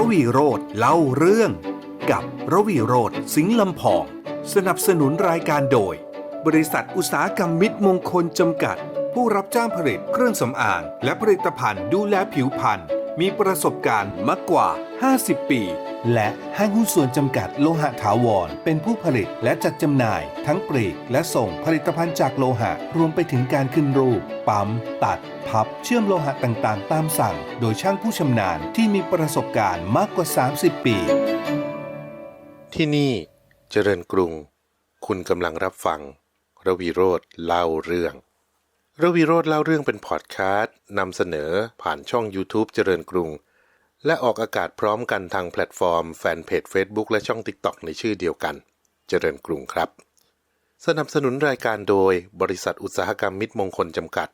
ระวีโรธเล่าเรื่อง กับระวีโรธสิงห์ลำพอง สนับสนุนรายการโดย บริษัทอุตสาหกรรมมิตรมงคลจำกัด ผู้รับจ้างผลิตเครื่องสำอาง และผลิตภัณฑ์ดูแลผิวพรรณ มีประสบการณ์มากกว่า 50 ปี และห้างหุ้นส่วนจำกัดโลหะถาวร เป็นผู้ผลิตและจัดจำหน่าย ทั้งปลีกและส่งผลิตภัณฑ์จากโลหะ รวมไปถึงการขึ้นรูป ปั๊ม ตัด พับ เชื่อมโลหะต่างๆ ตามสั่ง โดยช่างผู้ชำนาญที่มีประสบการณ์มากกว่า 30 ปี ที่นี่เจริญกรุง คุณกำลังรับฟัง ระวีโรธเล่าเรื่อง รวีโรธเล่าเรื่องเป็นพอดแคสต์นำเสนอผ่านช่อง YouTube เจริญกรุง และออกอากาศพร้อมกันทางแพลตฟอร์ม แฟนเพจ Facebook และช่อง TikTok ในชื่อเดียวกัน เจริญกรุงครับ สนับสนุนรายการโดย บริษัทอุตสาหกรรมมิตรมงคลจำกัด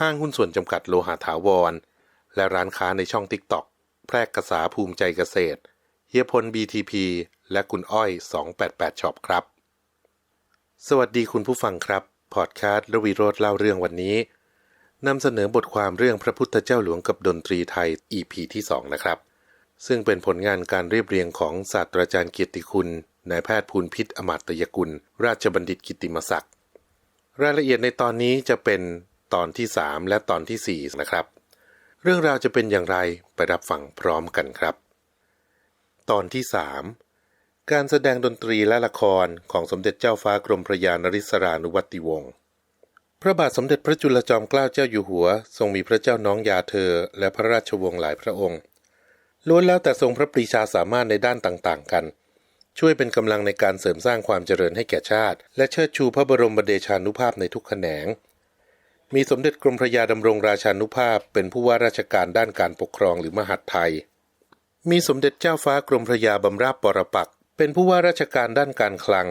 ห้างหุ้นส่วนจำกัดโลหะถาวร และร้านค้าในช่อง TikTok แพรกกษาภูมิใจเกษตรเฮียพล BTP และคุณอ้อย 288ช็อปครับ สวัสดีคุณผู้ฟังครับ พอดแคสต์ระวีโรธเล่าเรื่องวันนี้นำเสนอบทความเรื่องพระพุทธเจ้าหลวงกับดนตรีไทย EP ที่ 2 นะครับ ซึ่งเป็นผลงานการเรียบเรียงของศาสตราจารย์เกียรติคุณนายแพทย์ภูลพิษอมาตยกุล ราชบัณฑิตกิติมศักดิ์รายละเอียดในตอนนี้จะเป็นตอนที่ 3 และตอนทีสี่4 นะครับ เรื่องราวจะเป็นอย่างไรไปรับฟังพร้อมกันครับ ตอนที่ 3 การแสดงดนตรีและละครของสมเด็จเจ้าฟ้ากรมพระยานริศรานุวัติวงศ์ พระบาทสมเด็จพระจุลจอมเกล้าเจ้าอยู่หัว ทรงมีพระเจ้าน้องยาเธอ และพระราชวงศ์หลายพระองค์ ล้วนแล้วแต่ทรงพระปรีชาสามารถในด้านต่างๆ กัน ช่วยเป็นกำลังในการเสริมสร้างความเจริญให้แก่ชาติ และเชิดชูพระบรมเดชานุภาพในทุกแขนง มีสมเด็จกรมพระยาดำรงราชานุภาพ เป็นผู้ว่าราชการด้านการปกครองหรือมหัดไทย มีสมเด็จเจ้าฟ้ากรมพระยาบำราบปรปักษ เป็นผู้ว่าราชการด้านการคลัง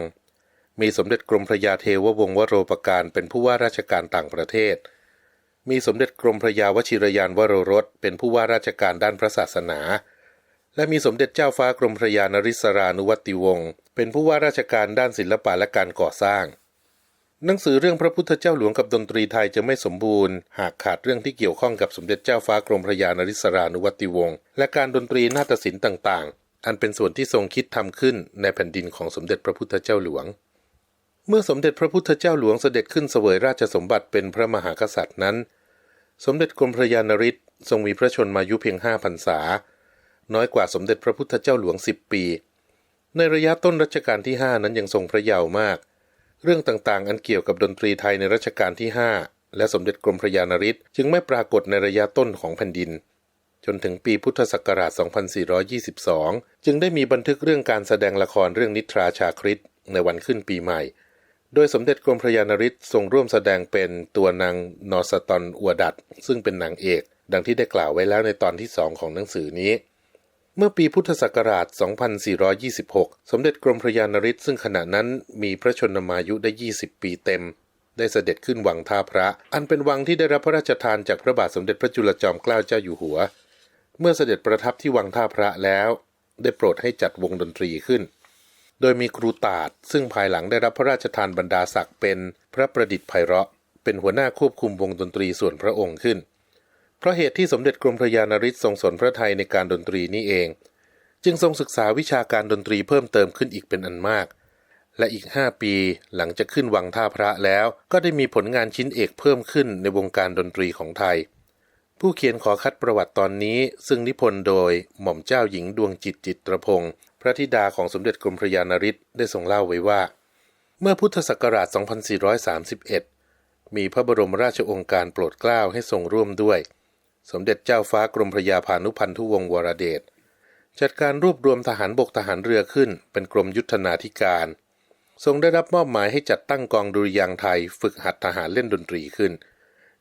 มีสมเด็จกรมพระยาเทววงศ์วโรปการเป็นผู้ว่าราชการต่างประเทศ มีสมเด็จกรมพระยาวชิรยานวโรรสเป็นผู้ว่าราชการด้านพระศาสนา และมีสมเด็จเจ้าฟ้ากรมพระยานริศรานุวัติวงศ์เป็นผู้ว่าราชการด้านศิลปะและการก่อสร้าง หนังสือเรื่องพระพุทธเจ้าหลวงกับดนตรีไทยจะไม่สมบูรณ์ หากขาดเรื่องที่เกี่ยวข้องกับสมเด็จเจ้าฟ้ากรมพระยานริศรานุวัติวงศ์และการดนตรีนาฏศิลป์ต่างๆ อันเป็นส่วนที่ทรงคิดทำขึ้นในแผ่นดินของสมเด็จพระพุทธเจ้าหลวง เมื่อสมเด็จพระพุทธเจ้าหลวงเสด็จขึ้นเสวยราชสมบัติเป็นพระมหากษัตริย์นั้น สมเด็จกรมพระยานริศทรงมีพระชนมายุเพียงห้าพรรษา น้อยกว่าสมเด็จพระพุทธเจ้าหลวงสิบปี ในระยะต้นรัชกาลที่ห้านั้นยังทรงพระเยาว์มาก เรื่องต่างๆ อันเกี่ยวกับดนตรีไทยในรัชกาลที่5และสมเด็จกรมพระยานริศจึงไม่ปรากฏในระยะต้นของแผ่นดิน จนถึงปีพุทธศักราช 2422 จึงได้มีบันทึกเรื่องการแสดงละครเรื่องนิทราชาคริตในวันขึ้นปีใหม่ โดยสมเด็จกรมพระยานริศทรงร่วมแสดงเป็นตัวนางนอสตอนอวดัตซึ่งเป็นนางเอก ดังที่ได้กล่าวไว้แล้วในตอนที่สองของหนังสือนี้ เมื่อปีพุทธศักราช 2426 สมเด็จกรมพระยานริศซึ่งขณะนั้นมีพระชนมายุได้ 20 ปีเต็มได้เสด็จขึ้นวังท่าพระ อันเป็นวังที่ได้รับพระราชทานจากพระบาทสมเด็จพระจุลจอมเกล้าเจ้าอยู่หัว เมื่อเสด็จประทับที่วังท่าพระแล้ว ได้โปรดให้จัดวงดนตรีขึ้น โดยมีครูตาดซึ่งภายหลังได้รับพระราชทานบรรดาศักดิ์เป็นพระประดิษฐ์ไพเราะ เป็นหัวหน้าควบคุมวงดนตรีส่วนพระองค์ขึ้น เพราะเหตุที่สมเด็จกรมพระยานริศทรงสนพระไทยในการดนตรีนี้เอง จึงทรงศึกษาวิชาการดนตรีเพิ่มเติมขึ้นอีกเป็นอันมาก และอีก 5 ปีหลังจะขึ้นวังท่าพระแล้ว ก็ได้มีผลงานชิ้นเอกเพิ่มขึ้นในวงการดนตรีของไทย ผู้เขียนขอคัดประวัติตอนนี้ ซึ่งนิพนธ์โดยหม่อมเจ้าหญิงดวงจิตจิตรพงศ์พระธิดาของสมเด็จกรมพระยานริศได้ทรงเล่าไว้ว่า เมื่อพุทธศักราช 2431 มีพระบรมราชโองการโปรดเกล้าให้ทรงร่วมด้วย สมเด็จเจ้าฟ้ากรมพระยาพานุพันธุวงศ์วรเดชจัดการรวบรวมทหารบกทหารเรือขึ้น เป็นกรมยุทธนาธิการ ทรงได้รับมอบหมายให้จัดตั้งกองดุริยางไทย ฝึกหัดทหารเล่นดนตรีขึ้น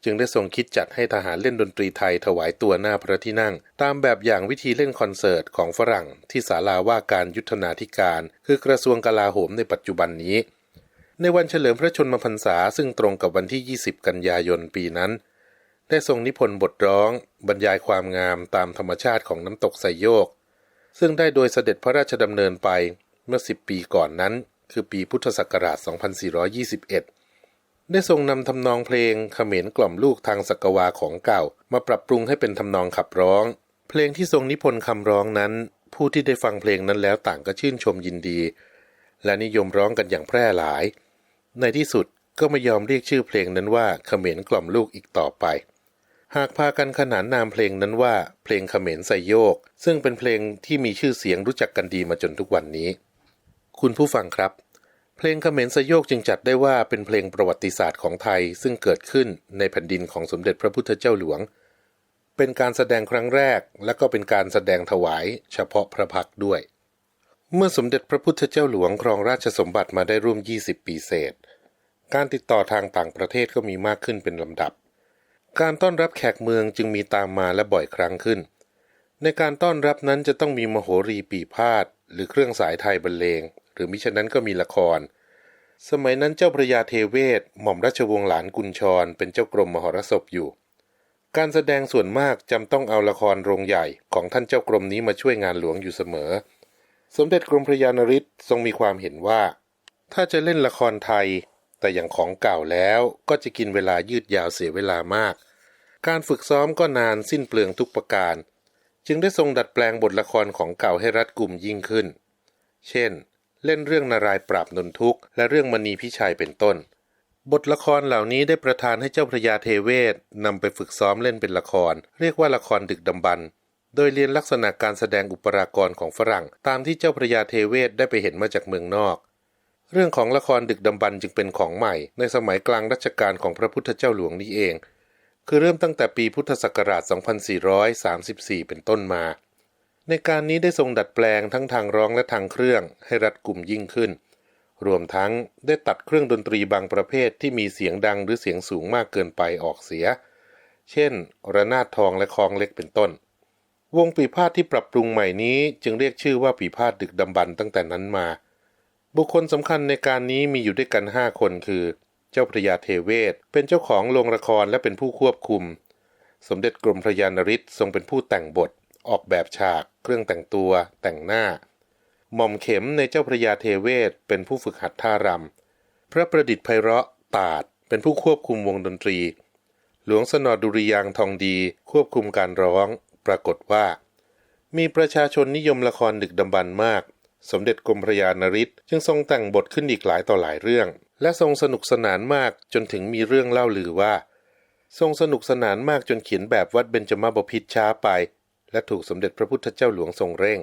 จึงได้ทรงคิดจัดให้ทหารเล่นดนตรีไทยถวายตัวหน้าพระที่นั่ง ตามแบบอย่างวิธีเล่นคอนเสิร์ตของฝรั่งที่ศาลาว่าการยุทธนาธิการ คือกระทรวงกลาโหมในปัจจุบันนี้ ในวันเฉลิมพระชนมพรรษาซึ่งตรงกับวันที่ 20 กันยายนปีนั้น ได้ทรงนิพนธ์บทร้อง บรรยายความงามตามธรรมชาติของน้ำตกไซโยก ซึ่งได้โดยเสด็จพระราชดำเนินไปเมื่อ 10 ปีก่อนนั้น คือปีพุทธศักราช 2421 ได้ทรงนำทำนองเพลงเขมรกล่อมลูกทางสักวาของเก่า มาปรับปรุงให้เป็นทำนองขับร้อง เพลงที่ทรงนิพนธ์คำร้องนั้น ผู้ที่ได้ฟังเพลงนั้นแล้วต่างก็ชื่นชมยินดี และนิยมร้องกันอย่างแพร่หลาย ในที่สุดก็ไม่ยอมเรียกชื่อเพลงนั้นว่าเขมรกล่อมลูกอีกต่อไป หากพากันขนานนามเพลงนั้นว่าเพลงเขมรไซโยก ซึ่งเป็นเพลงที่มีชื่อเสียงรู้จักกันดีมาจนทุกวันนี้ คุณผู้ฟังครับ เพลงเขมรไซโยกจึงจัดได้ว่าเป็นเพลงประวัติศาสตร์ของไทยซึ่งเกิดขึ้นในแผ่นดินของสมเด็จพระพุทธเจ้าหลวง เป็นการแสดงครั้งแรกและก็เป็นการแสดงถวายเฉพาะพระพักด้วย เมื่อสมเด็จพระพุทธเจ้าหลวงครองราชสมบัติมาได้ร่วม 20 ปีเศษ การติดต่อทางต่างประเทศก็มีมากขึ้นเป็นลำดับ การต้อนรับแขกเมืองจึงมีตามมาและบ่อยครั้งขึ้น ในการต้อนรับนั้นจะต้องมีมโหรีปีพาดหรือเครื่องสายไทยบรรเลง หรือมิฉะนั้นก็มีละคร สมัยนั้นเจ้าพระยาเทเวศหม่อมราชวงศ์หลานกุญชร เป็นเจ้ากรมมหรสพอยู่ การแสดงส่วนมากจำต้องเอาละครโรงใหญ่ของท่านเจ้ากรมนี้มาช่วยงานหลวงอยู่เสมอ สมเด็จกรมพระยานริศทรงมีความเห็นว่า ถ้าจะเล่นละครไทย แต่อย่างของเก่าแล้วก็จะกินเวลายืดยาวเสียเวลามาก การฝึกซ้อมก็นานสิ้นเปลืองทุกประการจึงได้ทรงดัดแปลงบทละครของเก่าให้รัดกุมยิ่งขึ้น เช่น เล่นเรื่องนารายปราบนนทุกข์ และเรื่องมณีพิชัยเป็นต้น บทละครเหล่านี้ได้ประทานให้เจ้าพระยาเทเวศนำไปฝึกซ้อมเล่นเป็นละคร เรียกว่าละครดึกดำบรรโดยเรียนลักษณะการแสดงอุปรากรของฝรั่ง ตามที่เจ้าพระยาเทเวศได้ไปเห็นมาจากเมืองนอก เรื่องของละครดึกดำบรรจึงเป็นของใหม่ ในสมัยกลางรัชกาลของพระพุทธเจ้าหลวงนี้เอง คือเริ่มตั้งแต่ปีพุทธศักราช 2434 เป็นต้นมา ในการนี้ได้ทรงดัดแปลงทั้งทางร้องและทางเครื่องให้รัดกลุ่มยิ่งขึ้น รวมทั้งได้ตัดเครื่องดนตรีบางประเภทที่มีเสียงดังหรือเสียงสูงมากเกินไปออกเสีย เช่น ระนาดทองและคลองเล็กเป็นต้น วงปีพาทที่ปรับปรุงใหม่นี้จึงเรียกชื่อว่าปีพาทดึกดำบรรพ์ตั้งแต่นั้นมา บุคคลสำคัญในการนี้มีอยู่ด้วยกันห้าคนคือ เจ้าพระยาเทเวศ เป็นเจ้าของโรงละครและเป็นผู้ควบคุม สมเด็จกรมพระยานริศทรงเป็นผู้แต่งบท ออกแบบฉาก เครื่องแต่งตัว แต่งหน้า หม่อมเข็มในเจ้าพระยาเทเวศเป็นผู้ฝึกหัดท่ารำ พระประดิษฐ์ไพเราะตาดเป็นผู้ควบคุมวงดนตรี หลวงสนอดุริยางทองดีควบคุมการร้อง ปรากฏว่า มีประชาชนนิยมละครดึกดำบรรมาก สมเด็จกรมพระยานริศจึงทรงแต่งบทขึ้นอีกหลายต่อหลายเรื่อง และทรงสนุกสนานมากจนถึงมีเรื่องเล่าลือว่าทรงสนุกสนานมากจนเขียนแบบวัดเบญจมาบพิตรช้าไป และถูกสมเด็จพระพุทธเจ้าหลวงทรงเร่ง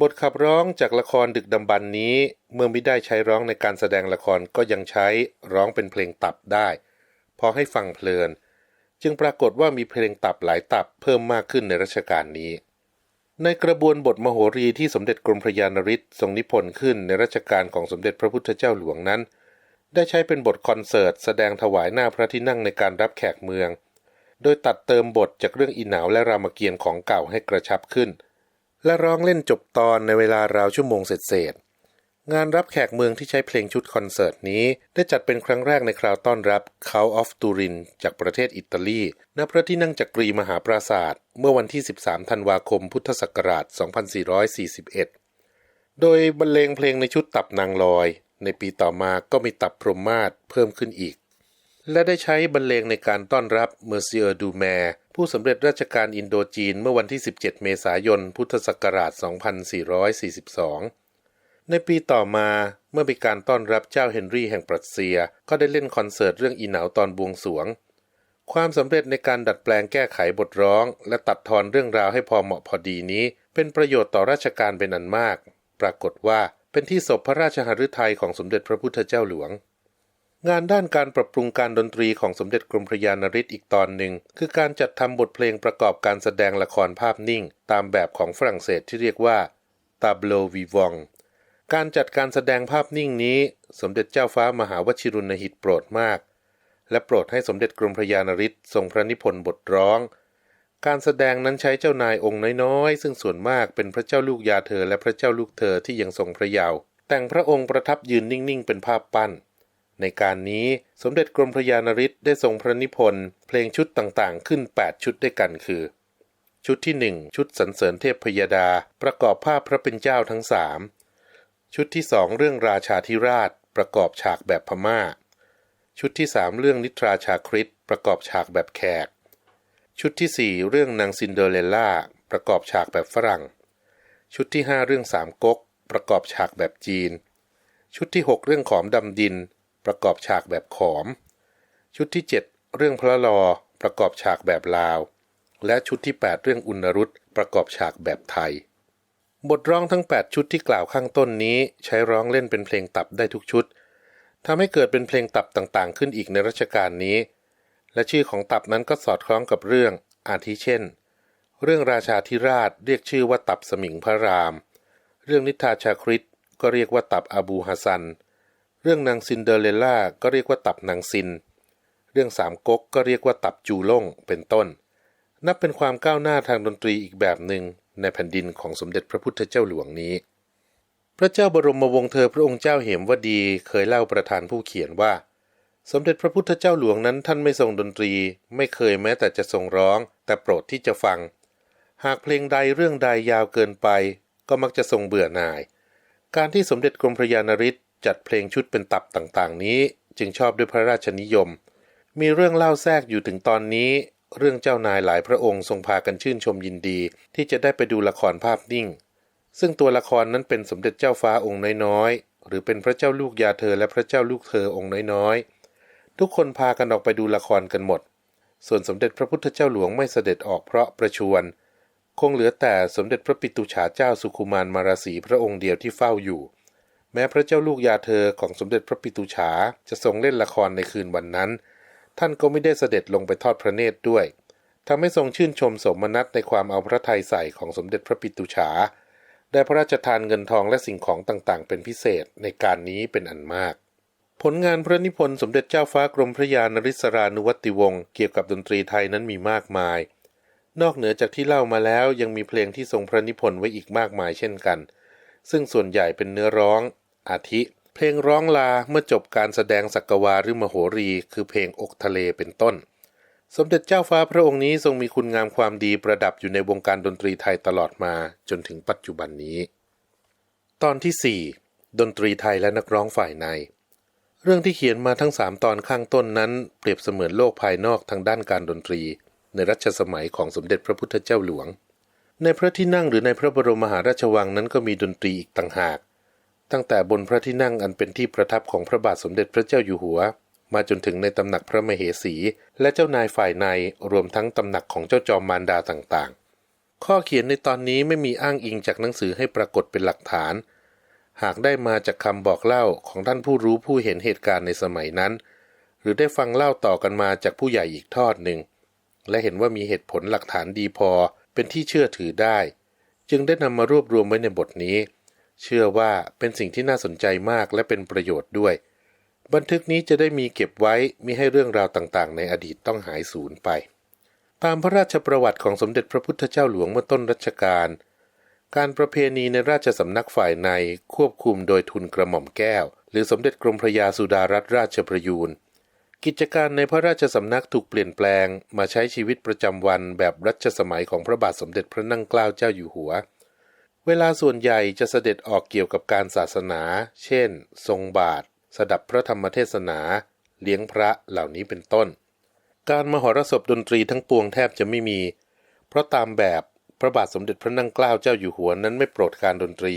บทขับร้องจากละครดึกดำบรรนี้ เมื่อไม่ได้ใช้ร้องในการแสดงละครก็ยังใช้ร้องเป็นเพลงตับได้ พอให้ฟังเพลิน จึงปรากฏว่ามีเพลงตับหลายตับเพิ่มมากขึ้นในรัชกาลนี้ในกระบวนบทมโหรีที่สมเด็จกรมพระยานริศทรงนิพนธ์ขึ้นในรัชกาลของสมเด็จพระพุทธเจ้าหลวงนั้น ได้ใช้เป็นบทคอนเสิร์ตแสดงถวายหน้าพระที่นั่งในการรับแขกเมือง โดยตัดเติมบทจากเรื่องอีหนาวและรามเกียรติ์ของเก่าให้กระชับขึ้น และร้องเล่นจบตอนในเวลาราวชั่วโมงเศษงานรับแขกเมืองที่ใช้เพลงชุดคอนเสิร์ตนี้ ได้จัดเป็นครั้งแรกในคราวต้อนรับ Count of Turin จากประเทศอิตาลี ณ พระที่นั่งจักรีมหาปราศาสตร์เมื่อวันที่ 13 ธันวาคม พุทธศักราช 2441 โดยบรรเลงเพลงในชุดตับนางลอย ในปีต่อมาก็มีตับพรหมมาศเพิ่มขึ้นอีก และได้ใช้บรรเลงในการต้อนรับเมอร์เซียดูแมร์ผู้สำเร็จราชการอินโดจีนเมื่อวันที่ 17 เมษายน พุทธศักราช 2442 ในปีต่อมาเมื่อมีการต้อนรับเจ้าเฮนรี่แห่งปรัสเซีย ก็ได้เล่นคอนเสิร์ตเรื่องอีหนาวตอนบวงสรวง ความสำเร็จในการดัดแปลงแก้ไขบทร้อง และตัดทอนเรื่องราวให้พอเหมาะพอดีนี้ เป็นประโยชน์ต่อราชการเป็นอันมาก ปรากฏว่าเป็นที่ศพพระราชหฤทัยของสมเด็จพระพุทธเจ้าหลวง งานด้านการปรับปรุงการดนตรีของสมเด็จกรมพระยานริศอีกตอนหนึ่ง คือการจัดทำบทเพลงประกอบการแสดงละครภาพนิ่ง ตามแบบของฝรั่งเศสที่เรียกว่า tableau vivant การจัดการแสดงภาพนิ่งนี้ สมเด็จเจ้าฟ้ามหาวชิรุณหิตโปรดมาก และโปรดให้สมเด็จกรมพระยานริศทรงพระนิพนธ์บทร้อง การแสดงนั้นใช้เจ้านายองค์น้อยๆ ซึ่งส่วนมากเป็นพระเจ้าลูกยาเธอและพระเจ้าลูกเธอที่ยังทรงพระเยาว์แต่งพระองค์ประทับยืนนิ่งๆ เป็นภาพปั้น ในการนี้สมเด็จกรมพระยานริศได้ทรงพระนิพนธ์เพลงชุดต่างๆ ขึ้น 8 ชุดด้วยกันคือ ชุดที่ 1 ชุดสรรเสริญเทพพยดา ประกอบภาพพระเป็นเจ้าทั้งสามชุดที่สองเรื่องราชาธิราช ประกอบฉากแบบพม่า ชุดที่สามเรื่องนิทราชาคริตประกอบฉากแบบแขก ชุดที่สี่เรื่องนางซินเดอเรลล่า ประกอบฉากแบบฝรั่ง ชุดที่ 5 เรื่องสามก๊กประกอบฉากแบบจีน ชุดที่ 6 เรื่องขอมดำดิน ประกอบฉากแบบขอม ชุดที่ 7 เรื่องพระลอประกอบฉากแบบลาว และชุดที่ 8 เรื่องอุณรุตประกอบฉากแบบไทย บทร้องทั้ง 8 ชุดที่กล่าวข้างต้นนี้ ใช้ร้องเล่นเป็นเพลงตับได้ทุกชุดทำให้เกิดเป็นเพลงตับต่างๆ ขึ้นอีกในรัชกาลนี้ และชื่อของตับนั้นก็สอดคล้องกับเรื่องอาทิเช่น เรื่องราชาธิราชเรียกชื่อว่าตับสมิงพระราม เรื่องนิทาชาคริตก็เรียกว่าตับอาบูฮัสซัน เรื่องนางซินเดอเรลล่าก็เรียกว่าตับนางซิน เรื่องสามก๊กก็เรียกว่าตับจูล่งเป็นต้น นับเป็นความก้าวหน้าทางดนตรีอีกแบบหนึ่งในแผ่นดินของสมเด็จพระพุทธเจ้าหลวงนี้ พระเจ้าบรมวงศ์เธอพระองค์เจ้าเหมวดีเคยเล่าประธานผู้เขียนว่า สมเด็จพระพุทธเจ้าหลวงนั้นท่านไม่ทรงดนตรี ไม่เคยแม้แต่จะทรงร้อง แต่โปรดที่จะฟัง หากเพลงใดเรื่องใดยาวเกินไป ก็มักจะทรงเบื่อหน่าย การที่สมเด็จกรมพระยาณริศ จัดเพลงชุดเป็นตับต่างๆ นี้จึงชอบด้วยพระราชนิยม มีเรื่องเล่าแทรกอยู่ถึงตอนนี้ เรื่องเจ้านายหลายพระองค์ทรงพากันชื่นชมยินดี ที่จะได้ไปดูละครภาพนิ่ง ซึ่งตัวละครนั้นเป็นสมเด็จเจ้าฟ้าองค์น้อยๆ หรือเป็นพระเจ้าลูกยาเธอและพระเจ้าลูกเธอองค์น้อยๆ ทุกคนพากันออกไปดูละครกันหมด ส่วนสมเด็จพระพุทธเจ้าหลวงไม่เสด็จออกเพราะประชวรคงเหลือแต่สมเด็จพระปิตุฉาเจ้าสุขุมารมาราสีพระองค์เดียวที่เฝ้าอยู่ แม้พระเจ้าลูกยาเธอของสมเด็จพระปิตุฉาจะทรงเล่นละครในคืนวันนั้น ท่านก็ไม่ได้เสด็จลงไปทอดพระเนตรด้วยทำให้ทรงชื่นชมสมนัตในความเอาพระทัยใส่ของสมเด็จพระปิตุฉา ได้พระราชทานเงินทองและสิ่งของต่างๆ เป็นพิเศษในการนี้เป็นอันมาก ผลงานพระนิพนธ์สมเด็จเจ้าฟ้ากรมพระยานริศรานุวัติวงศ์เกี่ยวกับดนตรีไทยนั้นมีมากมาย นอกเหนือจากที่เล่ามาแล้วยังมีเพลงที่ทรงพระนิพนธ์ไว้อีกมากมายเช่นกัน ซึ่งส่วนใหญ่เป็นเนื้อร้อง อาทิ เพลงร้องลาเมื่อจบการแสดงสักวาหรือมโหรี คือเพลงอกทะเลเป็นต้น สมเด็จเจ้าฟ้าพระองค์นี้ทรงมีคุณงามความดีประดับอยู่ในวงการดนตรีไทยตลอดมาจนถึงปัจจุบันนี้ ตอนที่ 4 ดนตรีไทยและนักร้องฝ่ายใน เรื่องที่เขียนมาทั้งสามตอนข้างต้นนั้น เปรียบเสมือนโลกภายนอกทางด้านการดนตรี ในรัชสมัยของสมเด็จพระพุทธเจ้าหลวงในพระที่นั่งหรือในพระบรมมหาราชวังนั้นก็มีดนตรีอีกต่างหาก ตั้งแต่บนพระที่นั่งอันเป็นที่ประทับของพระบาทสมเด็จพระเจ้าอยู่หัว มาจนถึงในตำหนักพระมเหสี และเจ้านายฝ่ายในรวมทั้งตำหนักของเจ้าจอมมารดาต่างๆ ข้อเขียนในตอนนี้ไม่มีอ้างอิงจากหนังสือให้ปรากฏเป็นหลักฐาน หากได้มาจากคำบอกเล่าของท่านผู้รู้ผู้เห็นเหตุการณ์ในสมัยนั้น หรือได้ฟังเล่าต่อกันมาจากผู้ใหญ่อีกทอดหนึ่ง และเห็นว่ามีเหตุผลหลักฐานดีพอเป็นที่เชื่อถือได้ จึงได้นำมารวบรวมไว้ในบทนี้ เชื่อว่าเป็นสิ่งที่น่าสนใจมากและเป็นประโยชน์ด้วย บันทึกนี้จะได้มีเก็บไว้มิให้เรื่องราวต่างๆ ในอดีตต้องหายสูญไป ตามพระราชประวัติของสมเด็จพระพุทธเจ้าหลวงเมื่อต้นรัชกาลการประเพณีในราชสำนักฝ่ายในควบคุมโดยทุนกระหม่อมแก้ว หรือสมเด็จกรมพระยาสุดารัตนราชประยูนกิจการในพระราชสำนักถูกเปลี่ยนแปลงมาใช้ชีวิตประจำวันแบบรัชสมัยของพระบาทสมเด็จพระนั่งเกล้าเจ้าอยู่หัว เวลาส่วนใหญ่จะเสด็จออกเกี่ยวกับการศาสนา เช่น ทรงบาท สดับพระธรรมเทศนา เลี้ยงพระเหล่านี้เป็นต้น การมหรสพดนตรีทั้งปวงแทบจะไม่มี เพราะตามแบบพระบาทสมเด็จพระนั่งเกล้าเจ้าอยู่หัวนั้นไม่โปรดการดนตรี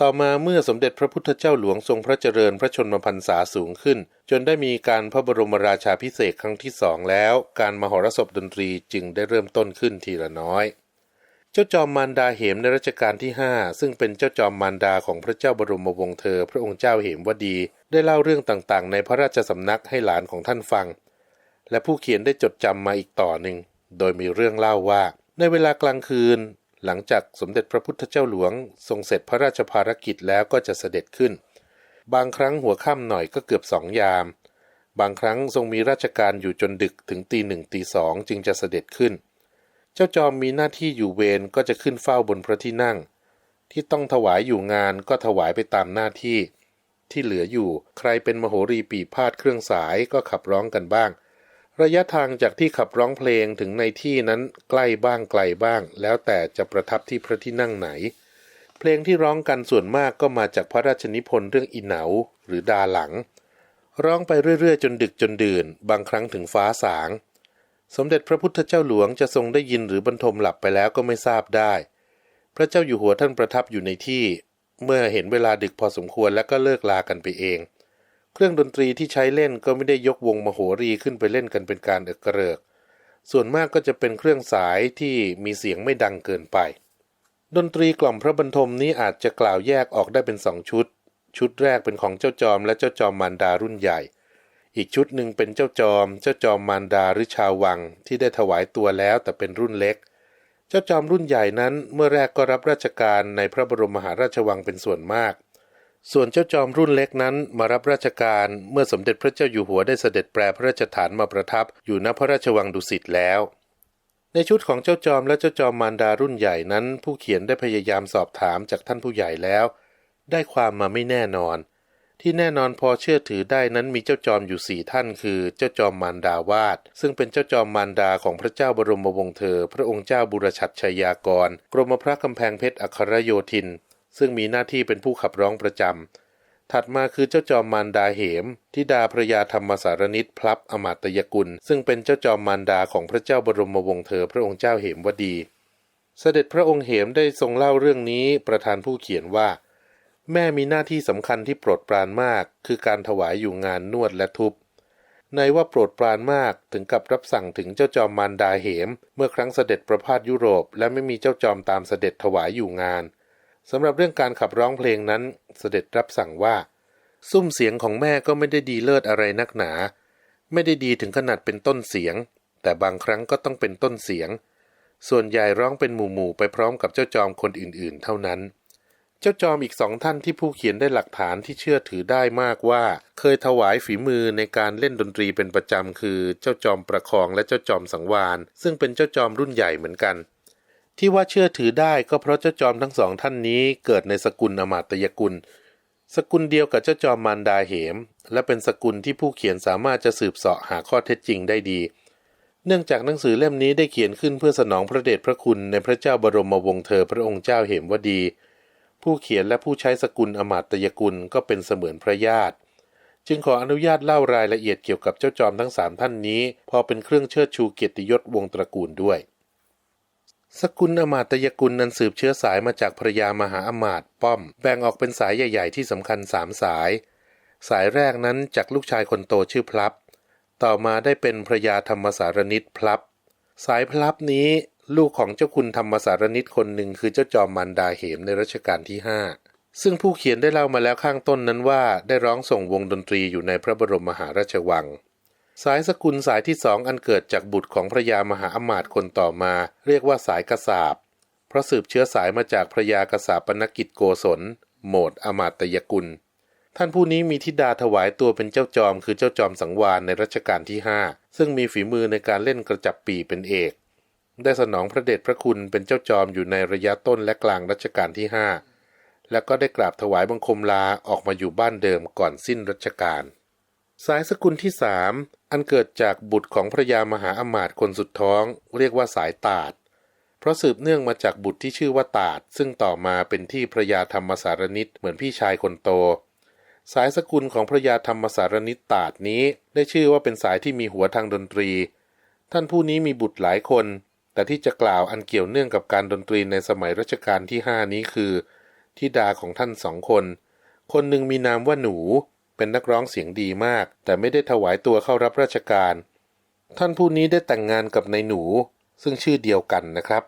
ต่อมาเมื่อสมเด็จพระพุทธเจ้าหลวงทรงพระเจริญพระชนมพรรษาสูงขึ้น จนได้มีการพระบรมราชาพิเศษครั้งที่สองแล้ว การมหรสพดนตรีจึงได้เริ่มต้นขึ้นทีละน้อย เจ้าจอมมารดาเหมในรัชกาลที่ 5 ซึ่งเป็นเจ้าจอมมารดาของพระเจ้าบรมวงศ์เธอ พระองค์เจ้าเหมวดี ได้เล่าเรื่องต่างๆ ในพระราชสำนักให้หลานของท่านฟัง และผู้เขียนได้จดจำมาอีกต่อหนึ่ง โดยมีเรื่องเล่าว่า ในเวลากลางคืน หลังจากสมเด็จพระพุทธเจ้าหลวง ทรงเสร็จพระราชภารกิจแล้วก็จะเสด็จขึ้น บางครั้งหัวค่ำหน่อยก็เกือบสองยาม บางครั้งทรงมีราชการอยู่จนดึกถึงตีหนึ่งตีสองจึงจะเสด็จขึ้น เจ้าจอมมีหน้าที่อยู่เวรก็จะขึ้นเฝ้าบนพระที่นั่ง ที่ต้องถวายอยู่งานก็ถวายไปตามหน้าที่ ที่เหลืออยู่ใครเป็นมโหรีปีพาดเครื่องสายก็ขับร้องกันบ้าง ระยะทางจากที่ขับร้องเพลงถึงในที่นั้นใกล้บ้างไกลบ้าง แล้วแต่จะประทับที่พระที่นั่งไหน เพลงที่ร้องกันส่วนมากก็มาจากพระราชนิพนธ์เรื่องอีเหนาหรือดาหลัง ร้องไปเรื่อยๆ จนดึกจนดื่น บางครั้งถึงฟ้าสาง สมเด็จพระพุทธเจ้าหลวงจะทรงได้ยินหรือบรรทมหลับไปแล้วก็ไม่ทราบได้ พระเจ้าอยู่หัวท่านประทับอยู่ในที่ เมื่อเห็นเวลาดึกพอสมควรแล้วก็เลิกลากันไปเอง เครื่องดนตรีที่ใช้เล่นก็ไม่ได้ยกวงมโหรีขึ้นไปเล่นกันเป็นการเอกระเริก ส่วนมากก็จะเป็นเครื่องสายที่มีเสียงไม่ดังเกินไป ดนตรีกล่อมพระบรรทมนี้อาจจะกล่าวแยกออกได้เป็นสองชุด ชุดแรกเป็นของเจ้าจอมและเจ้าจอมมารดารุ่นใหญ่ อีกชุดหนึ่งเป็นเจ้าจอม เจ้าจอมมารดาหรือชาววังที่ได้ถวายตัวแล้วแต่เป็นรุ่นเล็ก เจ้าจอมรุ่นใหญ่นั้นเมื่อแรกก็รับราชการในพระบรมมหาราชวังเป็นส่วนมาก ส่วนเจ้าจอมรุ่นเล็กนั้นมารับราชการเมื่อสมเด็จพระเจ้าอยู่หัวได้เสด็จแปรพระราชฐานมาประทับอยู่ณพระราชวังดุสิตแล้ว ในชุดของเจ้าจอมและเจ้าจอมมารดารุ่นใหญ่นั้น ผู้เขียนได้พยายามสอบถามจากท่านผู้ใหญ่แล้ว ได้ความมาไม่แน่นอน ที่แน่นอนพอเชื่อถือได้นั้นมีเจ้าจอมอยู่สี่ท่านคือ เจ้าจอมมารดาวาด ซึ่งเป็นเจ้าจอมมารดาของพระเจ้าบรมวงศ์เธอ พระองค์เจ้าบุรชัดชัยยากร กรมพระกำแพงเพชรอัครโยธิน ซึ่งมีหน้าที่เป็นผู้ขับร้องประจำถัดมาคือเจ้าจอมมารดาเหมทิดาพระยาธรรมสารนิตพลับอมาตยกุล ซึ่งเป็นเจ้าจอมมารดาของพระเจ้าบรมวงศ์เธอ พระองค์เจ้าเหมวดี เสด็จพระองค์เหมได้ทรงเล่าเรื่องนี้ประธานผู้เขียนว่า แม่มีหน้าที่สำคัญที่โปรดปรานมาก คือการถวายอยู่งานนวดและทุบ ในว่าโปรดปรานมากถึงกับรับสั่งถึงเจ้าจอมมารดาเหม เมื่อครั้งเสด็จประพาสยุโรป และไม่มีเจ้าจอมตามเสด็จถวายอยู่งานสำหรับเรื่องการขับร้องเพลงนั้นเสด็จรับสั่งว่า ซุ้มเสียงของแม่ก็ไม่ได้ดีเลิศอะไรนักหนา ไม่ได้ดีถึงขนาดเป็นต้นเสียง แต่บางครั้งก็ต้องเป็นต้นเสียง ส่วนใหญ่ร้องเป็นหมู่ๆไปพร้อมกับเจ้าจอมคนอื่นๆ เท่านั้น เจ้าจอมอีกสองท่านที่ผู้เขียนได้หลักฐานที่เชื่อถือได้มากว่า เคยถวายฝีมือในการเล่นดนตรีเป็นประจำคือเจ้าจอมประคองและเจ้าจอมสังวานซึ่งเป็นเจ้าจอมรุ่นใหญ่เหมือนกัน ที่ว่าเชื่อถือได้ก็เพราะเจ้าจอมทั้งสองท่านนี้เกิดในสกุลอมาตยกุล สกุลเดียวกับเจ้าจอมมารดาเหม และเป็นสกุลที่ผู้เขียนสามารถจะสืบเสาะหาข้อเท็จจริงได้ดีเนื่องจากหนังสือเล่มนี้ได้เขียนขึ้นเพื่อสนองพระเดชพระคุณในพระเจ้าบรมวงศ์เธอพระองค์เจ้าเหมวดี ผู้เขียนและผู้ใช้สกุลอมาตยกุลก็เป็นเสมือนพระญาติ จึงขออนุญาตเล่ารายละเอียดเกี่ยวกับเจ้าจอมทั้งสามท่านนี้ พอเป็นเครื่องเชิดชูเกียรติยศวงตระกูลด้วย สกุลอมาตยกุลนั้นสืบเชื้อสายมาจากภรยามหาอมาตป้อม แบ่งออกเป็นสายใหญ่ ๆ ที่สำคัญสามสาย สายแรกนั้นจากลูกชายคนโตชื่อพลับ ต่อมาได้เป็นพรยาธรรมสารนิตพลับ สายพลับนี้ ลูกของเจ้าคุณธรรมสารนิตคนหนึ่งคือเจ้าจอมมันดาเหมในรัชกาลที่ห้าซึ่งผู้เขียนได้เล่ามาแล้วข้างต้นนั้นว่าได้ร้องส่งวงดนตรีอยู่ในพระบรมมหาราชวัง สายสกุลสายที่สองอันเกิดจากบุตรของพระยามหาอมาตย์คนต่อมา เรียกว่าสายกษาบเพราะสืบเชื้อสายมาจากพระยากษาปนกิจโกศลโหมดอมาตยกุล ท่านผู้นี้มีธิดาถวายตัวเป็นเจ้าจอม คือเจ้าจอมสังวานในรัชกาลที่ห้าซึ่งมีฝีมือในการเล่นกระจับปีเป็นเอก ได้สนองพระเดชพระคุณเป็นเจ้าจอมอยู่ในระยะต้นและกลางรัชกาลที่ห้าแล้วก็ได้กราบถวายบังคมลาออกมาอยู่บ้านเดิมก่อนสิ้นรัชกาลสายสกุลที่สามอันเกิดจากบุตรของพระยามหาอมาตย์คนสุดท้อง เรียกว่าสายตาด เพราะสืบเนื่องมาจากบุตรที่ชื่อว่าตาด ซึ่งต่อมาเป็นที่พระยาธรรมสารนิตเหมือนพี่ชายคนโต สายสกุลของพระยาธรรมสารนิตตาดนี้ ได้ชื่อว่าเป็นสายที่มีหัวทางดนตรี ท่านผู้นี้มีบุตรหลายคน แต่ที่จะกล่าวอันเกี่ยวเนื่องกับการดนตรีในสมัยรัชกาลที่ห้านี้คือทิดาของท่านสองคน คนหนึ่งมีนามว่าหนู เป็นนักร้องเสียงดีมาก แต่ไม่ได้ถวายตัวเข้ารับราชการ ท่านผู้นี้ได้แต่งงานกับนายหนู ซึ่งชื่อเดียวกันนะครับ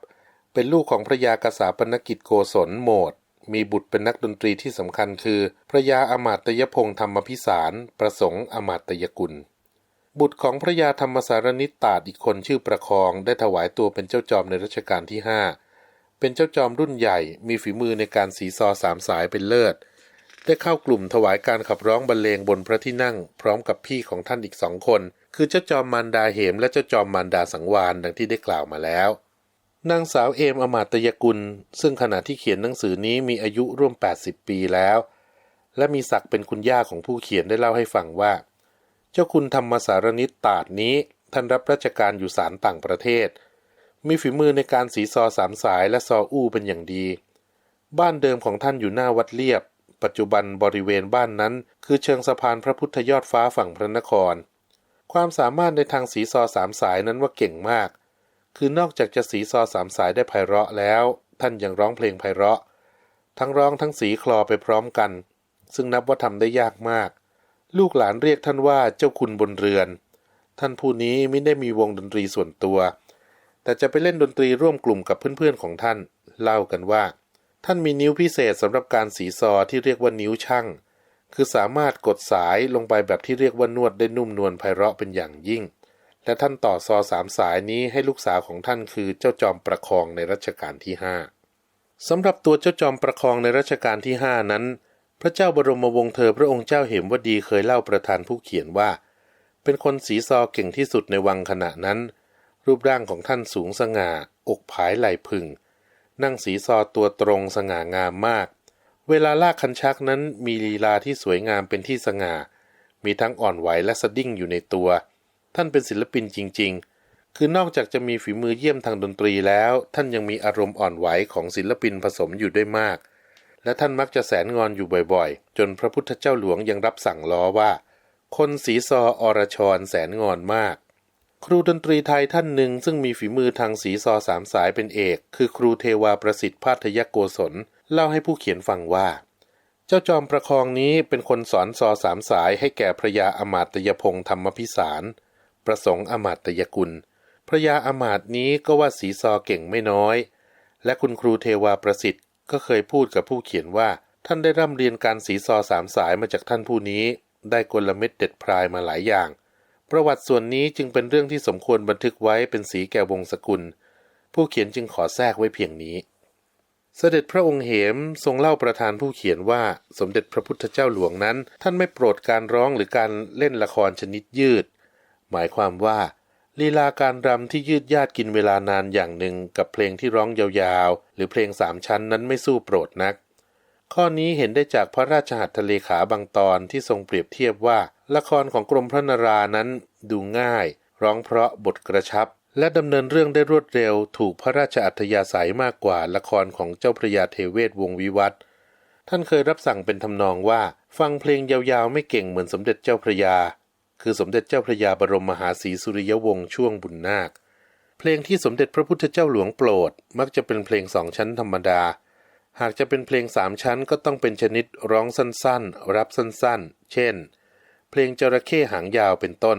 เป็นลูกของพระยากษาปนกิจโกศลโหมด มีบุตรเป็นนักดนตรีที่สำคัญคือ พระยาอมาตยพงษ์ธรรมพิสาร ประสงค์อมาตยกุล บุตรของพระยาธรรมสารนิตตาดอีกคนชื่อประคองได้ถวายตัวเป็นเจ้าจอมในรัชกาลที่ห้าเป็นเจ้าจอมรุ่นใหญ่ มีฝีมือในการสีซอสามสายเป็นเลิศ ได้เข้ากลุ่มถวายการขับร้องบรรเลงบนพระที่นั่ง พร้อมกับพี่ของท่านอีกสองคน คือเจ้าจอมมารดาเหม และเจ้าจอมมารดาสังวานดังที่ได้กล่าวมาแล้ว นางสาวเอมอมาตยกุล ซึ่งขณะที่เขียนหนังสือนี้มีอายุร่วม 80 ปีแล้ว และมีศักดิ์เป็นคุณย่าของผู้เขียนได้เล่าให้ฟังว่า เจ้าคุณธรรมสารนิตตาดนี้ ท่านรับราชการอยู่ศาลต่างประเทศ มีฝีมือในการสีซอสามสายและซออู้เป็นอย่างดี บ้านเดิมของท่านอยู่หน้าวัดเลียบ ปัจจุบันบริเวณบ้านนั้น คือเชิงสะพานพระพุทธยอดฟ้าฝั่งพระนคร ความสามารถในทางสีซอสามสายนั้นว่าเก่งมาก คือนอกจากจะสีซอสามสายได้ไพเราะแล้ว ท่านยังร้องเพลงไพเราะ ทั้งร้องทั้งสีคลอไปพร้อมกัน ซึ่งนับว่าทำได้ยากมาก ลูกหลานเรียกท่านว่าเจ้าคุณบนเรือน ท่านผู้นี้ไม่ได้มีวงดนตรีส่วนตัว แต่จะไปเล่นดนตรีร่วมกลุ่มกับเพื่อนๆของท่าน เล่ากันว่า ท่านมีนิ้วพิเศษสำหรับการสีซอที่เรียกว่านิ้วช่างคือสามารถกดสายลงไปแบบที่เรียกว่านวดได้นุ่มนวลไพเราะเป็นอย่างยิ่ง และท่านต่อซอสามสายนี้ให้ลูกสาวของท่านคือเจ้าจอมประคองในรัชกาลที่ห้าสำหรับตัวเจ้าจอมประคองในรัชกาลที่ห้านั้น พระเจ้าบรมวงศ์เธอพระองค์เจ้าเหมวดีเคยเล่าประธานผู้เขียนว่า เป็นคนสีซอเก่งที่สุดในวังขณะนั้น รูปร่างของท่านสูงสง่า อกผายไหลพึง นั่งสีซอตัวตรงสง่างามมาก เวลาลากคันชักนั้นมีลีลาที่สวยงามเป็นที่สง่า มีทั้งอ่อนไหวและสะดิ้งอยู่ในตัว ท่านเป็นศิลปินจริง ๆ คือนอกจากจะมีฝีมือเยี่ยมทางดนตรีแล้ว ท่านยังมีอารมณ์อ่อนไหวของศิลปินผสมอยู่ด้วยมาก และท่านมักจะแสนงอนอยู่บ่อยๆ จนพระพุทธเจ้าหลวงยังรับสั่งล้อว่า คนสีซออรชรแสนงอนมาก ครูดนตรีไทยท่านหนึ่งซึ่งมีฝีมือทางสีซอสามสายเป็นเอก คือครูเทวาประสิทธิ์พาทยโกศลเล่าให้ผู้เขียนฟังว่า เจ้าจอมประคองนี้เป็นคนสอนซอสามสายให้แก่พระยาอมาตยพงศ์ธรรมพิสาร ประสงค์อมาตยกุลพระยาอมาตย์นี้ก็ว่าสีซอเก่งไม่น้อย และคุณครูเทวาประสิทธิ์ ก็เคยพูดกับผู้เขียนว่า ท่านได้ร่ำเรียนการสีซอสามสายมาจากท่านผู้นี้ ได้กลเม็ดเด็ดพรายมาหลายอย่าง ประวัติส่วนนี้จึงเป็นเรื่องที่สมควรบันทึกไว้เป็นสีแก่วงศกุล ผู้เขียนจึงขอแทรกไว้เพียงนี้ เสด็จพระองค์เหมทรงเล่าประธานผู้เขียนว่า สมเด็จพระพุทธเจ้าหลวงนั้น ท่านไม่โปรดการร้องหรือการเล่นละครชนิดยืด หมายความว่า ลีลาการรำที่ยืดยาดกินเวลานานอย่างหนึ่งกับเพลงที่ร้องยาวๆ หรือเพลงสามชั้นนั้นไม่สู้โปรดนัก ข้อนี้เห็นได้จากพระราชหัตถเลขาบางตอนที่ทรงเปรียบเทียบว่า ละครของกรมพระนรานั้นดูง่าย ร้องเพราะบทกระชับ และดำเนินเรื่องได้รวดเร็ว ถูกพระราชอัธยาศัยมากกว่าละครของเจ้าพระยาเทเวศวงวิวัฒท่านเคยรับสั่งเป็นทำนองว่า ฟังเพลงยาวๆ ไม่เก่งเหมือนสมเด็จเจ้าพระยา คือสมเด็จเจ้าพระยาบรมมหาศรีสุริยวงศ์ช่วงบุญนาค เพลงที่สมเด็จพระพุทธเจ้าหลวงโปรด มักจะเป็นเพลงสองชั้นธรรมดา หากจะเป็นเพลงสามชั้นก็ต้องเป็นชนิดร้องสั้นๆ รับสั้นๆ เช่น เพลงจระเข้หางยาวเป็นต้น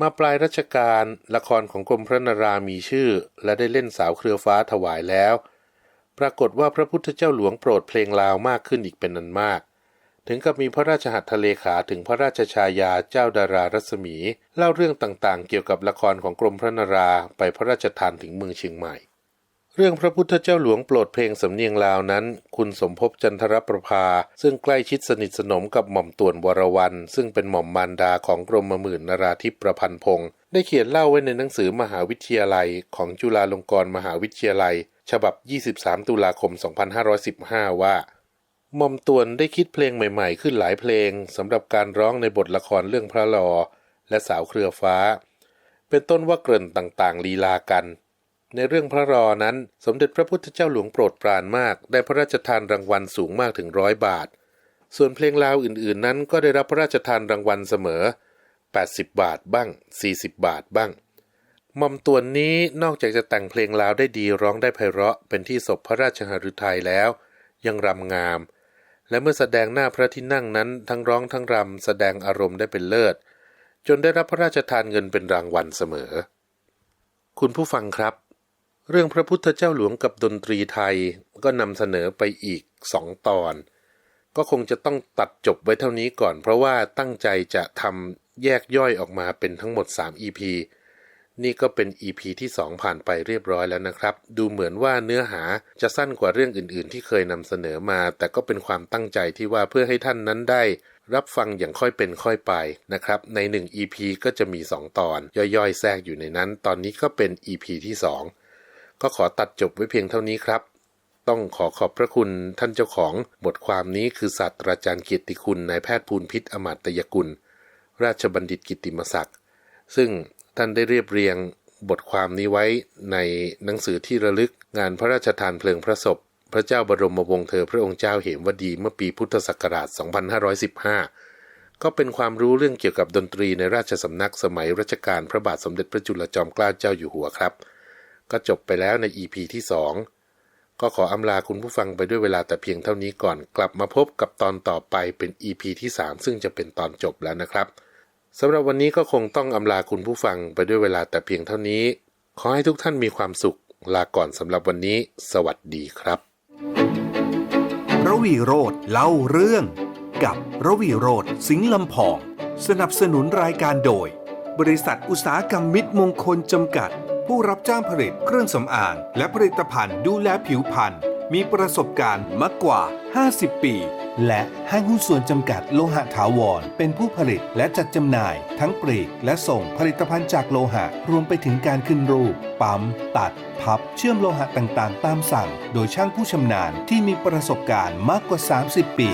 มาปลายรัชกาลละครของกรมพระนารามีชื่อ และได้เล่นสาวเครือฟ้าถวายแล้ว ปรากฏว่าพระพุทธเจ้าหลวงโปรดเพลงลาวมากขึ้นอีกเป็นนันมาก ถึงกับมีพระราชหัตถเลขาถึงพระราชชายาเจ้าดารารัศมี เล่าเรื่องต่างๆ เกี่ยวกับละครของกรมพระนราไปพระราชทานถึงเมืองเชียงใหม่ เรื่องพระพุทธเจ้าหลวงโปรดเพลงสำเนียงลาวนั้น คุณสมภพจันทรประภา ซึ่งใกล้ชิดสนิทสนมกับหม่อมต่วนวรวัน ซึ่งเป็นหม่อมมารดาของกรมหมื่นนราธิปประพันธ์พงศ์ได้เขียนเล่าไว้ในหนังสือมหาวิทยาลัย ของจุฬาลงกรณ์มหาวิทยาลัย ฉบับ 23 ตุลาคม 2515 ว่า มอมตวนได้คิดเพลงใหม่ๆ ขึ้นหลายเพลงสำหรับการร้องในบทละครเรื่องพระลอ และสาวเครือฟ้า เป็นต้นว่าเกริ่นต่างๆ ลีลากัน ในเรื่องพระรอนั้นสมเด็จพระพุทธเจ้าหลวงโปรดปรานมาก ได้พระราชทานรางวัลสูงมากถึงร้อยบาท ส่วนเพลงลาวอื่นๆ นั้นก็ได้รับพระราชทานรางวัลเสมอ 80 บาทบ้าง 40 บาทบ้างมอมตวนนี้นอกจากจะแต่งเพลงลาวได้ดีร้องได้ไพเราะเป็นที่ศพพระราชหฤทัยแล้ว ยังรำงาม และเมื่อแสดงหน้าพระที่นั่งนั้นทั้งร้องทั้งรำแสดงอารมณ์ได้เป็นเลิศ จนได้รับพระราชทานเงินเป็นรางวัลเสมอ คุณผู้ฟังครับ เรื่องพระพุทธเจ้าหลวงกับดนตรีไทยก็นำเสนอไปอีกสองตอน ก็คงจะต้องตัดจบไว้เท่านี้ก่อน เพราะว่าตั้งใจจะทำแยกย่อยออกมาเป็นทั้งหมด 3 EP นี่ก็เป็น EP ที่ 2 ผ่านไปเรียบร้อยแล้วนะครับ ดูเหมือนว่าเนื้อหาจะสั้นกว่าเรื่องอื่น ๆ ที่เคยนำเสนอมา แต่ก็เป็นความตั้งใจที่ว่าเพื่อให้ท่านนั้นได้ รับฟังอย่างค่อยเป็นค่อยไปนะครับ ใน 1 EP ก็จะมี 2 ตอน ย่อย ๆ แทรกอยู่ในนั้น ตอนนี้ก็เป็น EP ที่ 2 ก็ขอตัดจบไว้เพียงเท่านี้ครับ ต้องขอขอบพระคุณท่านเจ้าของบทความนี้คือศาสตราจารย์เกียรติคุณนายแพทย์ภูลพิษอมาตยกุล ราชบัณฑิตกิติมศักดิ์ซึ่ง ท่านได้เรียบเรียงบทความนี้ไว้ในหนังสือที่ระลึกงานพระราชทานเพลิงพระศพ พระเจ้าบรมวงศ์เธอพระองค์เจ้าเหมวดีเมื่อปีพุทธศักราช 2515 ก็เป็นความรู้เรื่องเกี่ยวกับดนตรีในราชสำนักสมัยรัชกาลพระบาทสมเด็จพระจุลจอมเกล้าเจ้าอยู่หัวครับ ก็จบไปแล้วใน EP ที่ 2 ก็ขออำลาคุณผู้ฟังไปด้วยเวลาแต่เพียงเท่านี้ก่อน กลับมาพบกับตอนต่อไปเป็น EP ที่ 3 ซึ่งจะเป็นตอนจบแล้วนะครับ สำหรับวันนี้ก็คงต้องอำลาคุณผู้ฟังไปด้วยเวลาแต่เพียงเท่านี้ ขอให้ทุกท่านมีความสุข ลาก่อนสำหรับวันนี้ สวัสดีครับระวีโรธเล่าเรื่อง กับระวีโรธสิงห์ลำพอง สนับสนุนรายการโดย บริษัทอุตสาหกรรมมิตรมงคลจำกัด ผู้รับจ้างผลิตเครื่องสำอาง และผลิตภัณฑ์ดูแลผิวพรรณ มีประสบการณ์มากกว่า 50 ปี และห้างหุ้นส่วนจำกัดโลหะถาวร เป็นผู้ผลิตและจัดจำหน่าย ทั้งปลีกและส่งผลิตภัณฑ์จากโลหะ รวมไปถึงการขึ้นรูป ปั๊ม ตัด พับ เชื่อมโลหะต่างๆ ตามสั่ง โดยช่างผู้ชำนาญที่มีประสบการณ์มากกว่า 30 ปี